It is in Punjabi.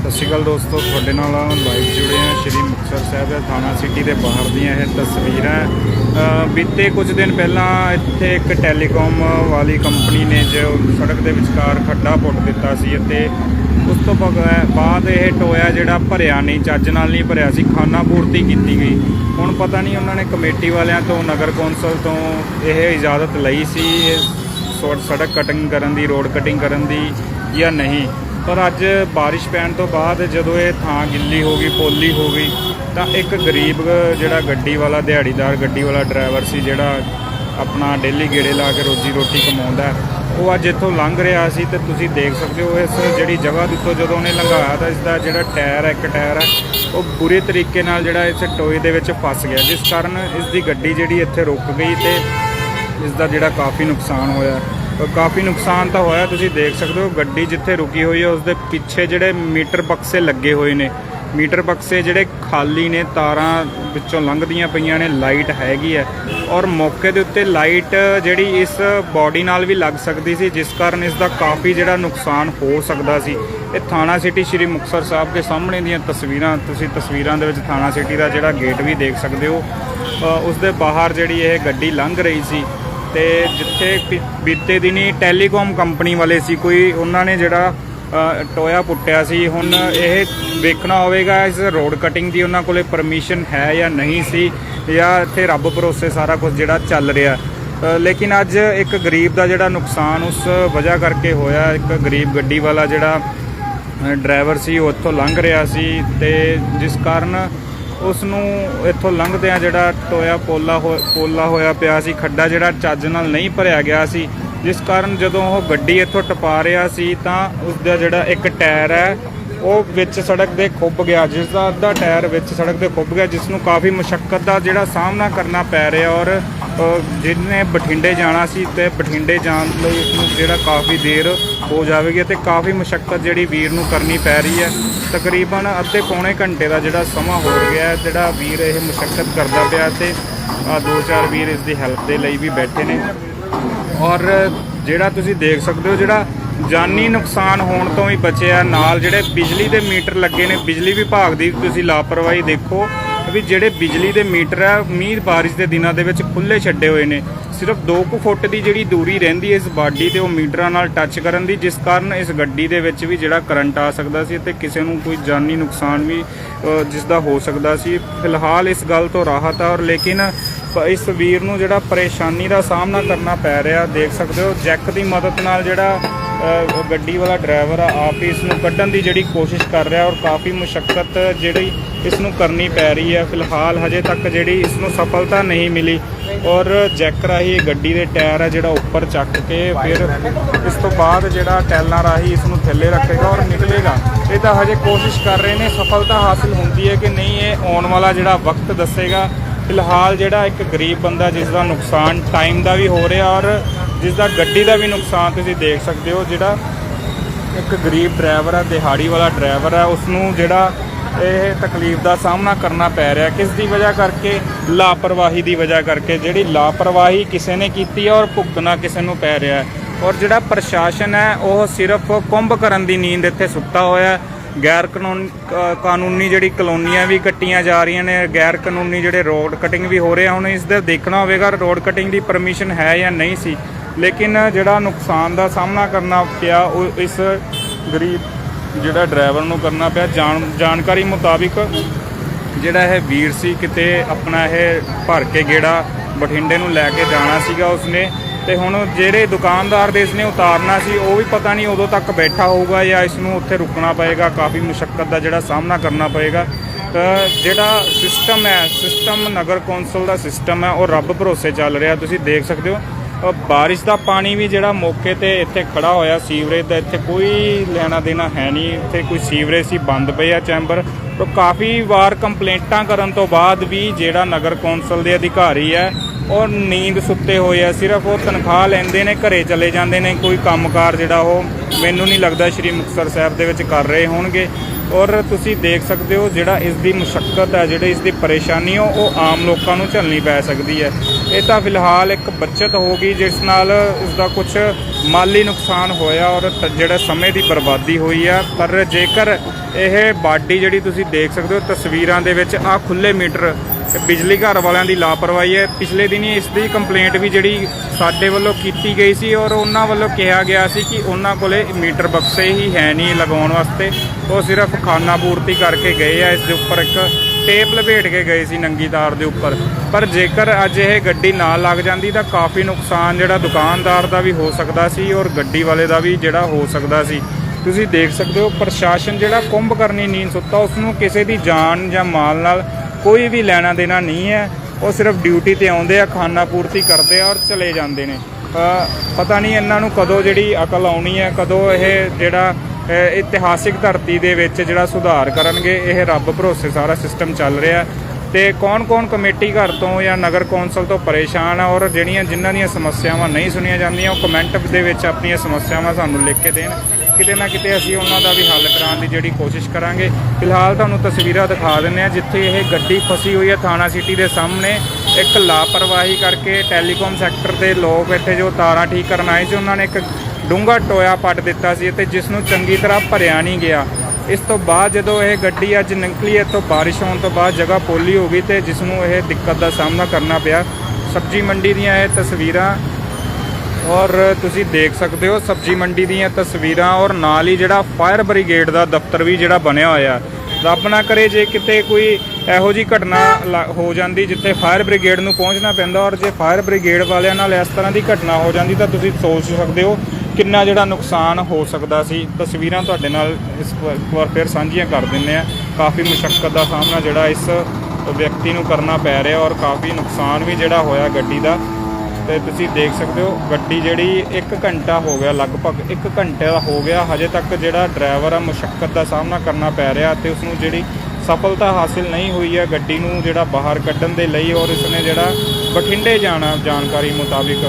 ਸਤਿ ਸ਼੍ਰੀ ਅਕਾਲ ਦੋਸਤੋ, ਤੁਹਾਡੇ ਨਾਲ ਲਾਈਵ ਜੁੜੇ ਹਾਂ ਸ਼੍ਰੀ ਮੁਕਤਸਰ ਸਾਹਿਬ ਦੇ ਥਾਣਾ ਸਿਟੀ ਦੇ ਬਾਹਰ ਦੀਆਂ ਇਹ ਤਸਵੀਰਾਂ। ਬੀਤੇ ਕੁਝ ਦਿਨ ਪਹਿਲਾਂ ਇੱਥੇ ਇੱਕ ਟੈਲੀਕਾਮ ਵਾਲੀ ਕੰਪਨੀ ਨੇ ਜੋ ਸੜਕ ਦੇ ਵਿਚਕਾਰ ਖੱਡਾ ਪੁੱਟ ਦਿੱਤਾ ਸੀ ਅਤੇ ਉਸ ਤੋਂ ਬਗੈ- ਬਾਅਦ ਇਹ ਟੋਇਆ ਜਿਹੜਾ ਭਰਿਆ ਨਹੀਂ, ਚੱਜ ਨਾਲ ਨਹੀਂ ਭਰਿਆ ਸੀ, ਖਾਨਾ ਪੂਰਤੀ ਕੀਤੀ ਗਈ। ਹੁਣ ਪਤਾ ਨਹੀਂ ਉਹਨਾਂ ਨੇ ਕਮੇਟੀ ਵਾਲਿਆਂ ਤੋਂ, ਨਗਰ ਕੌਂਸਲ ਤੋਂ ਇਹ ਇਜਾਜ਼ਤ ਲਈ ਸੀ ਸੜਕ ਕਟਿੰਗ ਕਰਨ ਦੀ ਰੋਡ ਕਟਿੰਗ ਕਰਨ ਦੀ ਜਾਂ ਨਹੀਂ। ਪਰ ਅੱਜ ਬਾਰਿਸ਼ ਪੈਣ ਤੋਂ ਬਾਅਦ ਜਦੋਂ ਇਹ ਥਾਂ ਗਿੱਲੀ ਹੋ ਗਈ, ਪੋਲੀ ਹੋ ਗਈ, ਤਾਂ ਇੱਕ ਗਰੀਬ ਜਿਹੜਾ ਗੱਡੀ ਵਾਲਾ, ਦਿਹਾੜੀਦਾਰ ਗੱਡੀ ਵਾਲਾ ਡਰਾਈਵਰ ਸੀ, ਜਿਹੜਾ ਆਪਣਾ ਡੇਲੀ ਗੇੜੇ ਲਾ ਕੇ ਰੋਜੀ ਰੋਟੀ ਕਮਾਉਂਦਾ ਉਹ ਅੱਜ ਇੱਥੋਂ ਲੰਘ ਰਿਹਾ ਸੀ ਤੇ ਤੁਸੀਂ ਦੇਖ ਸਕਦੇ ਹੋ ਇਸ ਜਿਹੜੀ ਜਗ੍ਹਾ ਦੇ ਉੱਤੋਂ ਜਦੋਂ ਉਹਨੇ ਲੰਘਾਇਆ ਤਾਂ ਇਸ ਦਾ ਜਿਹੜਾ ਟਾਇਰ ਹੈ, ਇੱਕ ਟਾਇਰ ਹੈ, ਉਹ ਬੁਰੇ ਤਰੀਕੇ ਨਾਲ ਜਿਹੜਾ ਇਸ ਟੋਏ ਦੇ ਵਿੱਚ ਫਸ ਗਿਆ, ਜਿਸ ਕਾਰਨ ਇਸ ਦੀ ਗੱਡੀ ਜਿਹੜੀ ਇੱਥੇ ਰੁਕ ਗਈ ਤੇ ਇਸ ਦਾ ਜਿਹੜਾ ਕਾਫੀ ਨੁਕਸਾਨ ਹੋਇਆ। ਕਾਫੀ ਨੁਕਸਾਨ ਤਾਂ ਹੋਇਆ ਤੁਸੀਂ ਦੇਖ ਸਕਦੇ ਹੋ ਗੱਡੀ ਜਿੱਥੇ ਰੁਕੀ ਹੋਈ ਹੈ ਉਸ ਦੇ ਪਿੱਛੇ ਜਿਹੜੇ ਮੀਟਰ ਬਕਸੇ ਲੱਗੇ ਹੋਏ ਨੇ। ਮੀਟਰ ਬਕਸੇ ਜਿਹੜੇ ਖਾਲੀ ਨੇ ਤਾਰਾਂ ਵਿੱਚੋਂ ਲੰਘਦੀਆਂ ਪਈਆਂ ਨੇ ਲਾਈਟ ਹੈਗੀ ਹੈ। ਔਰ ਮੌਕੇ ਦੇ ਉੱਤੇ ਲਾਈਟ ਜਿਹੜੀ ਇਸ ਬਾਡੀ ਨਾਲ ਵੀ ਲੱਗ ਸਕਦੀ ਸੀ ਜਿਸ ਕਾਰਨ ਇਸ ਦਾ ਕਾਫੀ ਜਿਹੜਾ ਨੁਕਸਾਨ ਹੋ ਸਕਦਾ ਸੀ। ਇਹ ਥਾਣਾ ਸਿਟੀ ਸ਼੍ਰੀ ਮੁਕਤਸਰ ਸਾਹਿਬ ਦੇ ਸਾਹਮਣੇ ਦੀਆਂ ਤਸਵੀਰਾਂ ਤੁਸੀਂ ਤਸਵੀਰਾਂ ਦੇ ਵਿੱਚ ਥਾਣਾ ਸਿਟੀ ਦਾ ਜਿਹੜਾ ਗੇਟ ਵੀ ਦੇਖ ਸਕਦੇ ਹੋ। ਅ, ਉਸ ਦੇ ਬਾਹਰ ਜਿਹੜੀ ਇਹ ਗੱਡੀ ਲੰਘ ਰਹੀ ਸੀ ਤੇ ਜਿੱਥੇ ਬੀਤੇ ਦਿਨੀ ਟੈਲੀਕਾਮ ਕੰਪਨੀ ਵਾਲੇ ਸੀ, ਕੋਈ ਉਹਨਾਂ ਨੇ ਜਿਹੜਾ ਟੋਇਆ ਪੁੱਟਿਆ ਸੀ। ਹੁਣ ਇਹ ਵੇਖਣਾ ਹੋਵੇਗਾ, ਇਸ ਰੋਡ ਕਟਿੰਗ ਦੀ ਉਹਨਾਂ ਕੋਲੇ ਪਰਮਿਸ਼ਨ ਹੈ ਜਾਂ ਨਹੀਂ ਸੀ, ਜਾਂ ਇੱਥੇ ਰੱਬ ਭਰੋਸੇ ਸਾਰਾ ਕੁਝ ਜਿਹੜਾ ਚੱਲ ਰਿਹਾ। ਲੇਕਿਨ ਅੱਜ ਇੱਕ ਗਰੀਬ ਦਾ ਜਿਹੜਾ ਨੁਕਸਾਨ ਉਸ ਵਜ੍ਹਾ ਕਰਕੇ ਹੋਇਆ। ਇੱਕ ਗਰੀਬ ਗੱਡੀ ਵਾਲਾ ਜਿਹੜਾ ਡਰਾਈਵਰ ਸੀ, ਉਹ ਉੱਥੋਂ ਲੰਘ ਰਿਹਾ ਸੀ ਤੇ ਜਿਸ ਕਾਰਨ ਉਸ ਨੂੰ ਇੱਥੋਂ ਲੰਘਦਿਆਂ ਜਿਹੜਾ ਟੋਇਆ ਪੋਲਾ ਹੋ- ਪੋਲਾ ਹੋਇਆ ਪਿਆ ਸੀ, ਖੱਡਾ ਜਿਹੜਾ ਚੱਜ ਨਾਲ ਨਹੀਂ ਭਰਿਆ ਗਿਆ ਸੀ, ਜਿਸ ਕਾਰਨ ਜਦੋਂ ਉਹ ਗੱਡੀ ਇੱਥੋਂ ਟਪਾ ਰਿਹਾ ਸੀ ਤਾਂ ਉਸ ਦਾ ਜਿਹੜਾ ਇੱਕ ਟਾਇਰ ਹੈ, ਉਹ ਵਿੱਚ ਸੜਕ ਦੇ ਖੁੱਬ ਗਿਆ ਜਿਸ ਦਾ ਅੱਧਾ ਟਾਇਰ ਵਿੱਚ ਸੜਕ ਦੇ ਖੁੱਬ ਗਿਆ ਜਿਸ ਨੂੰ ਕਾਫੀ ਮੁਸ਼ਕਲ ਦਾ ਜਿਹੜਾ ਸਾਹਮਣਾ ਕਰਨਾ ਪੈ ਰਿਹਾ ਔਰ ਜਿਹਨੇ ਬਠਿੰਡੇ ਜਾਣਾ ਸੀ ਤੇ ਬਠਿੰਡੇ ਜਾਣ ਲਈ ਇਸ ਨੂੰ ਜਿਹੜਾ ਕਾਫੀ ਦੇਰ ਹੋ ਜਾਵੇਗੀ ਤੇ ਕਾਫੀ ਮੁਸ਼ਕਲ ਜਿਹੜੀ ਵੀਰ ਨੂੰ ਕਰਨੀ ਪੈ ਰਹੀ ਹੈ। ਤਕਰੀਬਨ ਅੱਧੇ ਪੌਣੇ ਘੰਟੇ ਦਾ ਜਿਹੜਾ ਸਮਾਂ ਹੋ ਗਿਆ ਜਿਹੜਾ ਵੀਰ ਇਹ ਮੁਸ਼ਕਲ ਕਰਦਾ ਪਿਆ ਤੇ ਆ ਦੋ ਚਾਰ ਵੀਰ ਇਸ ਦੀ ਹੈਲਪ ਦੇ ਲਈ ਵੀ ਬੈਠੇ ਨੇ। ਔਰ ਜਿਹੜਾ ਤੁਸੀਂ ਦੇਖ ਸਕਦੇ ਹੋ, ਜਿਹੜਾ ਜਾਨੀ ਨੁਕਸਾਨ ਹੋਣ ਤੋਂ ਵੀ ਬਚਿਆ, ਨਾਲ ਜਿਹੜੇ ਬਿਜਲੀ ਦੇ ਮੀਟਰ ਲੱਗੇ ਨੇ, ਬਿਜਲੀ ਵਿਭਾਗ ਦੀ ਤੁਸੀਂ ਲਾਪਰਵਾਹੀ ਦੇਖੋ ਵੀ ਜਿਹੜੇ ਬਿਜਲੀ ਦੇ ਮੀਟਰ ਆ ਮੀਂਹ ਬਾਰਿਸ਼ ਦੇ ਦਿਨਾਂ ਦੇ ਵਿੱਚ ਖੁੱਲੇ ਛੱਡੇ ਹੋਏ ਨੇ। ਸਿਰਫ 2 ਕੁ ਫੁੱਟ ਦੀ ਜਿਹੜੀ ਦੂਰੀ ਰਹਿੰਦੀ ਹੈ ਇਸ ਬਾਡੀ ਤੇ ਉਹ ਮੀਟਰਾਂ ਨਾਲ ਟੱਚ ਕਰਨ ਦੀ ਜਿਸ ਕਾਰਨ ਇਸ ਗੱਡੀ ਦੇ ਵਿੱਚ ਵੀ ਜਿਹੜਾ ਕਰੰਟ ਆ ਸਕਦਾ ਸੀ ਤੇ ਕਿਸੇ ਨੂੰ ਕੋਈ ਜਾਨੀ ਨੁਕਸਾਨ ਵੀ ਅ, ਜਿਸ ਦਾ ਹੋ ਸਕਦਾ ਸੀ। ਫਿਲਹਾਲ ਇਸ ਗੱਲ ਤੋਂ ਰਾਹਤ ਆ ਔਰ ਲੇਕਿਨ ਇਸ ਵੀਰ ਨੂੰ ਜਿਹੜਾ ਪਰੇਸ਼ਾਨੀ ਦਾ ਸਾਹਮਣਾ ਕਰਨਾ ਪੈ ਰਿਹਾ ਦੇਖ ਸਕਦੇ ਹੋ ਜੈਕ ਦੀ ਮਦਦ ਨਾਲ ਜਿਹੜਾ ਗੱਡੀ ਵਾਲਾ ਡਰਾਈਵਰ ਆ ਆਪ ਹੀ ਇਸ ਨੂੰ ਕੱਢਣ ਦੀ ਜਿਹੜੀ ਕੋਸ਼ਿਸ਼ ਕਰ ਰਿਹਾ ਔਰ ਕਾਫੀ ਮੁਸ਼ਕਲ ਜਿਹੜੀ ਇਸ ਨੂੰ ਕਰਨੀ ਪੈ ਰਹੀ ਹੈ। ਫਿਲਹਾਲ ਹਜੇ ਤੱਕ ਜਿਹੜੀ ਇਸ ਨੂੰ ਸਫਲਤਾ ਨਹੀਂ ਮਿਲੀ ਔਰ ਜੈਕ ਰਾਹੀਂ ਇਹ ਗੱਡੀ ਦੇ ਟਾਇਰ ਹੈ ਜਿਹੜਾ ਉੱਪਰ ਚੱਕ ਕੇ ਫਿਰ ਇਸ ਤੋਂ ਬਾਅਦ ਜਿਹੜਾ ਟੈਲਾਂ ਰਾਹੀਂ ਇਸ ਨੂੰ ਥੱਲੇ ਰੱਖੇਗਾ ਔਰ ਨਿਕਲੇਗਾ। ਇਹ ਤਾਂ ਹਜੇ ਕੋਸ਼ਿਸ਼ ਕਰ ਰਹੇ ਨੇ, ਸਫਲਤਾ ਹਾਸਲ ਹੁੰਦੀ ਹੈ ਕਿ ਨਹੀਂ ਇਹ ਆਉਣ ਵਾਲਾ ਜਿਹੜਾ ਵਕਤ ਦੱਸੇਗਾ। ਫਿਲਹਾਲ ਜਿਹੜਾ ਇੱਕ ਗਰੀਬ ਬੰਦਾ ਜਿਸ ਦਾ ਨੁਕਸਾਨ ਟਾਈਮ ਦਾ ਵੀ ਹੋ ਰਿਹਾ ਔਰ ਜਿਸ ਦਾ ਗੱਡੀ ਦਾ ਵੀ ਨੁਕਸਾਨ ਤੁਸੀਂ ਦੇਖ ਸਕਦੇ ਹੋ, ਜਿਹੜਾ ਇੱਕ ਗਰੀਬ ਡਰਾਈਵਰ ਹੈ ਦਿਹਾੜੀ ਵਾਲਾ ਡਰਾਈਵਰ ਹੈ ਉਸ ਨੂੰ ਜਿਹੜਾ ਇਹ ਤਕਲੀਫ ਦਾ ਸਾਹਮਣਾ ਕਰਨਾ ਪੈ ਰਿਹਾ। ਕਿਸ ਦੀ ਵਜ੍ਹਾ ਕਰਕੇ? ਲਾਪਰਵਾਹੀ ਦੀ ਵਜ੍ਹਾ ਕਰਕੇ। ਜਿਹੜੀ ਲਾਪਰਵਾਹੀ ਕਿਸੇ ਨੇ ਕੀਤੀ ਹੈ ਔਰ ਭੁਗਤਣਾ ਕਿਸੇ ਨੂੰ ਪੈ ਰਿਹਾ ਔਰ ਜਿਹੜਾ ਪ੍ਰਸ਼ਾਸਨ ਹੈ, ਉਹ ਸਿਰਫ ਕੁੰਭ ਕਰਨ ਦੀ ਨੀਂਦ ਇੱਥੇ ਸੁੱਤਾ ਹੋਇਆ ਗੈਰ ਕਾਨੂੰਨ ਕਾਨੂੰਨੀ ਜਿਹੜੀ ਕਲੋਨੀਆਂ ਵੀ ਕੱਟੀਆਂ ਜਾ ਰਹੀਆਂ ਨੇ, ਗੈਰ ਕਾਨੂੰਨੀ ਜਿਹੜੇ ਰੋਡ ਕਟਿੰਗ ਵੀ ਹੋ ਰਿਹਾ ਹੁਣ ਇਸ ਦਾ ਦੇਖਣਾ ਹੋਵੇਗਾ ਰੋਡ ਕਟਿੰਗ ਦੀ ਪਰਮਿਸ਼ਨ ਹੈ ਜਾਂ ਨਹੀਂ ਸੀ। ਲੇਕਿਨ ਜਿਹੜਾ ਨੁਕਸਾਨ ਦਾ ਸਾਹਮਣਾ ਕਰਨਾ ਪਿਆ, ਉਹ ਇਸ ਗਰੀਬ ਜਿਹੜਾ ਡਰਾਈਵਰ ਨੂੰ ਕਰਨਾ ਪਿਆ, ਜਾਣ ਜਾਣਕਾਰੀ ਮੁਤਾਬਿਕ ਜਿਹੜਾ ਇਹ ਵੀਰ ਸੀ, ਕਿਤੇ ਆਪਣਾ ਇਹ ਭਰ ਕੇ ਗੇੜਾ ਬਠਿੰਡੇ ਨੂੰ ਲੈ ਕੇ ਜਾਣਾ ਸੀਗਾ ਉਸਨੇ ਤੇ ਹੁਣ ਜਿਹੜੇ ਦੁਕਾਨਦਾਰ ਦੇ ਇਸਨੇ ਉਤਾਰਨਾ ਸੀ, ਉਹ ਵੀ ਪਤਾ ਨਹੀਂ ਉਦੋਂ ਤੱਕ ਬੈਠਾ ਹੋਊਗਾ ਜਾਂ ਇਸ ਨੂੰ ਉੱਥੇ ਰੁਕਣਾ ਪਏਗਾ, ਕਾਫੀ ਮੁਸ਼ਕਲ ਦਾ ਜਿਹੜਾ ਸਾਹਮਣਾ ਕਰਨਾ ਪਏਗਾ। ਤਾਂ ਜਿਹੜਾ ਸਿਸਟਮ ਹੈ ਸਿਸਟਮ ਨਗਰ ਕੌਂਸਲ ਦਾ ਸਿਸਟਮ ਹੈ, ਉਹ ਰੱਬ ਭਰੋਸੇ ਚੱਲ ਰਿਹਾ, ਤੁਸੀਂ ਦੇਖ ਸਕਦੇ ਹੋ। ਅ, ਬਾਰਿਸ਼ ਦਾ ਪਾਣੀ ਵੀ ਜਿਹੜਾ ਮੌਕੇ ਤੇ ਇੱਥੇ ਖੜਾ ਹੋਇਆ ਸੀਵਰੇਜ ਦਾ ਇੱਥੇ ਕੋਈ ਲੈਣਾ ਦੇਣਾ ਹੈ ਨਹੀਂ। ਇੱਥੇ ਕੋਈ ਸੀਵਰੇਜ ਸੀ ਬੰਦ ਪਏ ਆ ਚੈਂਬਰ। ਤੋਂ ਕਾਫੀ ਵਾਰ ਕੰਪਲੇਂਟਾਂ ਕਰਨ ਤੋਂ ਬਾਅਦ ਵੀ ਜਿਹੜਾ ਨਗਰ ਕੌਂਸਲ ਦੇ ਅਧਿਕਾਰੀ ਹੈ ਉਹ ਨੀਂਦ ਸੁੱਤੇ ਹੋਏ ਆ। ਸਿਰਫ ਉਹ ਤਨਖਾਹ ਲੈਂਦੇ ਨੇ ਘਰੇ ਚਲੇ ਜਾਂਦੇ ਨੇ ਕੋਈ ਕੰਮਕਾਰ ਜਿਹੜਾ ਉਹ ਮੈਨੂੰ ਨਹੀਂ ਲੱਗਦਾ ਸ਼੍ਰੀ ਮੁਕਤਸਰ ਸਾਹਿਬ ਦੇ ਵਿੱਚ ਕਰ ਰਹੇ ਹੋਣਗੇ। ਔਰ ਤੁਸੀਂ ਦੇਖ ਸਕਦੇ ਹੋ ਜਿਹੜਾ ਇਸ ਦੀ ਮੁਸ਼ਕਲ ਹੈ ਜਿਹੜੀ ਇਸ ਦੀ ਪਰੇਸ਼ਾਨੀ ਉਹ ਆਮ ਲੋਕਾਂ ਨੂੰ ਝੱਲਣੀ ਪੈ ਸਕਦੀ ਹੈ। ਇਹ ਤਾਂ ਫਿਲਹਾਲ ਇੱਕ ਬੱਚਤ ਹੋ ਗਈ, ਜਿਸ ਨਾਲ ਇਸ ਦਾ ਕੁਝ ਮਾਲੀ ਨੁਕਸਾਨ ਹੋਇਆ ਔਰ ਜਿਹੜਾ ਸਮੇਂ ਦੀ ਬਰਬਾਦੀ ਹੋਈ ਆ। ਪਰ ਜੇਕਰ ਇਹ ਬਾਡੀ ਜਿਹੜੀ ਤੁਸੀਂ ਦੇਖ ਸਕਦੇ ਹੋ, ਤਸਵੀਰਾਂ ਦੇ ਵਿੱਚ ਆ ਖੁੱਲੇ ਮੀਟਰ, ਬਿਜਲੀ ਘਰ ਵਾਲਿਆਂ ਦੀ ਲਾਪਰਵਾਹੀ ਹੈ। ਪਿਛਲੇ ਦਿਨੀ ਇਸ ਦੀ ਕੰਪਲੇਂਟ ਵੀ ਜਿਹੜੀ ਸਾਡੇ ਵੱਲੋਂ ਕੀਤੀ ਗਈ ਸੀ ਔਰ ਉਹਨਾਂ ਵੱਲੋਂ ਕਿਹਾ ਗਿਆ ਸੀ ਕਿ ਉਹਨਾਂ ਕੋਲੇ ਮੀਟਰ ਬਕਸੇ ਹੀ ਹੈ ਨਹੀਂ ਲਗਾਉਣ ਵਾਸਤੇ। ਉਹ ਸਿਰਫ ਖਾਨਾ ਪੂਰਤੀ ਕਰਕੇ ਗਏ ਆ। ਇਸ ਦੇ ਉੱਪਰ ਇੱਕ ਟੇਪ ਲਪੇਟ ਕੇ ਗਏ ਸੀ ਨੰਗੀ ਤਾਰ ਦੇ ਉੱਪਰ। ਪਰ ਜੇਕਰ ਅੱਜ ਇਹ ਗੱਡੀ ਨਾ ਲੱਗ ਜਾਂਦੀ ਤਾਂ ਕਾਫੀ ਨੁਕਸਾਨ ਜਿਹੜਾ ਦੁਕਾਨਦਾਰ ਦਾ ਵੀ ਹੋ ਸਕਦਾ ਸੀ ਔਰ ਗੱਡੀ ਵਾਲੇ ਦਾ ਵੀ ਜਿਹੜਾ ਹੋ ਸਕਦਾ ਸੀ। ਤੁਸੀਂ ਦੇਖ ਸਕਦੇ ਹੋ ਪ੍ਰਸ਼ਾਸਨ ਜਿਹੜਾ ਕੁੰਭ ਕਰਨੀ ਨੀਂਦ ਸੁੱਤਾ ਉਸ ਨੂੰ ਕਿਸੇ ਦੀ ਜਾਨ ਜਾਂ ਮਾਲ ਨਾਲ ਕੋਈ ਵੀ ਲੈਣਾ ਦੇਣਾ ਨਹੀਂ ਹੈ। ਉਹ ਸਿਰਫ ਡਿਊਟੀ ਤੇ ਆਉਂਦੇ ਆ, ਖਾਨਾ ਪੂਰਤੀ ਕਰਦੇ ਆ ਔਰ ਚਲੇ ਜਾਂਦੇ ਨੇ। ਪਤਾ ਨਹੀਂ ਇਹਨਾਂ ਨੂੰ ਕਦੋਂ ਜਿਹੜੀ ਅਕਲ ਆਉਣੀ ਹੈ, ਕਦੋਂ ਇਹ ਜਿਹੜਾ ਇਤਿਹਾਸਿਕ ਧਰਤੀ ਦੇ ਵਿੱਚ ਜਿਹੜਾ ਸੁਧਾਰ ਕਰਨਗੇ, ਇਹ ਰੱਬ ਭਰੋਸੇ ਸਾਰਾ ਸਿਸਟਮ ਚੱਲ ਰਿਹਾ ਤੇ ਕੌਣ-ਕੌਣ ਕਮੇਟੀ ਘਰ ਤੋਂ ਜਾਂ ਨਗਰ ਕੌਂਸਲ ਤੋਂ ਪਰੇਸ਼ਾਨ ਆ ਔਰ ਜਿਹੜੀਆਂ, ਜਿਨ੍ਹਾਂ ਦੀਆਂ ਸਮੱਸਿਆਵਾਂ ਨਹੀਂ ਸੁਣੀਆਂ ਜਾਂਦੀਆਂ, ਉਹ ਕਮੈਂਟ ਦੇ ਵਿੱਚ ਆਪਣੀਆਂ ਸਮੱਸਿਆਵਾਂ ਸਾਨੂੰ ਲਿਖ ਕੇ ਦੇਣ। ਕਿਤੇ ਨਾ ਕਿਤੇ ਅਸੀਂ ਉਹਨਾਂ ਦਾ ਵੀ ਹੱਲ ਕਰਾਉਣ ਦੀ ਜਿਹੜੀ ਕੋਸ਼ਿਸ਼ ਕਰਾਂਗੇ। ਫਿਲਹਾਲ ਤੁਹਾਨੂੰ ਤਸਵੀਰਾਂ ਦਿਖਾ ਦਿੰਨੇ ਆ ਜਿੱਥੇ ਇਹ ਗੱਡੀ ਫਸੀ ਹੋਈ ਹੈ ਥਾਣਾ ਸਿਟੀ ਦੇ ਸਾਹਮਣੇ। ਇੱਕ ਲਾਪਰਵਾਹੀ ਕਰਕੇ ਟੈਲੀਕਾਮ ਸੈਕਟਰ ਦੇ ਲੋਕ ਇੱਥੇ ਜੋ ਤਾਰਾਂ ਠੀਕ ਕਰਨ ਆਏ ਸੀ, ਉਹਨਾਂ ਨੇ ਇੱਕ ਡੂੰਘਾ ਟੋਇਆ ਪੱਟ ਦਿੱਤਾ ਸੀ ਅਤੇ ਜਿਸ ਨੂੰ ਚੰਗੀ ਤਰ੍ਹਾਂ ਭਰਿਆ ਨਹੀਂ ਗਿਆ। ਇਸ ਤੋਂ ਬਾਅਦ ਜਦੋਂ ਇਹ ਗੱਡੀ ਅੱਜ ਨਿਕਲੀ, ਇੱਥੋਂ ਬਾਰਿਸ਼ ਹੋਣ ਤੋਂ ਬਾਅਦ ਜਗ੍ਹਾ ਪੋਲੀ ਹੋ ਗਈ ਤੇ ਜਿਸ ਨੂੰ ਇਹ ਦਿੱਕਤ ਦਾ ਸਾਹਮਣਾ ਕਰਨਾ ਪਿਆ। ਸਬਜ਼ੀ ਮੰਡੀ ਦੀਆਂ ਇਹ ਤਸਵੀਰਾਂ ਔਰ ਤੁਸੀਂ ਦੇਖ ਸਕਦੇ ਹੋ, ਸਬਜ਼ੀ ਮੰਡੀ ਦੀਆਂ ਤਸਵੀਰਾਂ ਔਰ ਨਾਲ ਹੀ ਜਿਹੜਾ ਫਾਇਰ ਬ੍ਰਿਗੇਡ ਦਾ ਦਫ਼ਤਰ ਵੀ ਜਿਹੜਾ ਬਣਿਆ ਹੋਇਆ। ਰੱਬ ਨਾ ਕਰੇ ਜੇ ਕਿਤੇ ਕੋਈ ਇਹੋ ਜੀ ਘਟਨਾ ਲ- ਹੋ ਜਾਂਦੀ ਜਿੱਥੇ ਫਾਇਰ ਬ੍ਰਿਗੇਡ ਨੂੰ ਪਹੁੰਚਣਾ ਪੈਂਦਾ ਔਰ ਜੇ ਫਾਇਰ ਬ੍ਰਿਗੇਡ ਵਾਲਿਆਂ ਨਾਲ ਇਸ ਤਰ੍ਹਾਂ ਦੀ ਘਟਨਾ ਹੋ ਜਾਂਦੀ ਤਾਂ ਤੁਸੀਂ ਸੋਚ ਸਕਦੇ ਹੋ ਕਿੰਨਾ ਜਿਹੜਾ ਨੁਕਸਾਨ ਹੋ ਸਕਦਾ ਸੀ, ਤਸਵੀਰਾਂ ਤੁਹਾਡੇ ਨਾਲ ਇਸ ਵਾਰ ਫਿਰ ਸਾਂਝੀਆਂ ਕਰ ਦਿੰਨੇ ਆ ਕਾਫੀ ਮੁਸ਼ਕਲ ਦਾ ਸਾਹਮਣਾ ਜਿਹੜਾ ਇਸ ਵਿਅਕਤੀ ਨੂੰ ਕਰਨਾ ਪੈ ਰਿਹਾ ਔਰ ਕਾਫੀ ਨੁਕਸਾਨ ਵੀ ਜਿਹੜਾ ਹੋਇਆ ਗੱਡੀ ਦਾ। ਤੇ ਤੁਸੀਂ ਦੇਖ ਸਕਦੇ ਹੋ, ਗੱਡੀ ਜਿਹੜੀ 1 ਘੰਟਾ ਹੋ ਗਿਆ, ਲਗਭਗ 1 ਘੰਟੇ ਦਾ ਹੋ ਗਿਆ, ਹਜੇ ਤੱਕ ਜਿਹੜਾ ਡਰਾਈਵਰ ਆ ਮੁਸ਼ਕਲ ਦਾ ਸਾਹਮਣਾ ਕਰਨਾ ਪੈ ਰਿਹਾ ਤੇ ਉਸ ਨੂੰ ਜਿਹੜੀ ਸਫਲਤਾ ਹਾਸਿਲ ਨਹੀਂ ਹੋਈ ਹੈ, ਗੱਡੀ ਨੂੰ ਜਿਹੜਾ ਬਾਹਰ ਕੱਢਣ ਦੇ ਲਈ ਔਰ ਇਸਨੇ ਜਿਹੜਾ ਬਠਿੰਡੇ ਜਾਣਾ ਜਾਣਕਾਰੀ ਮੁਤਾਬਿਕ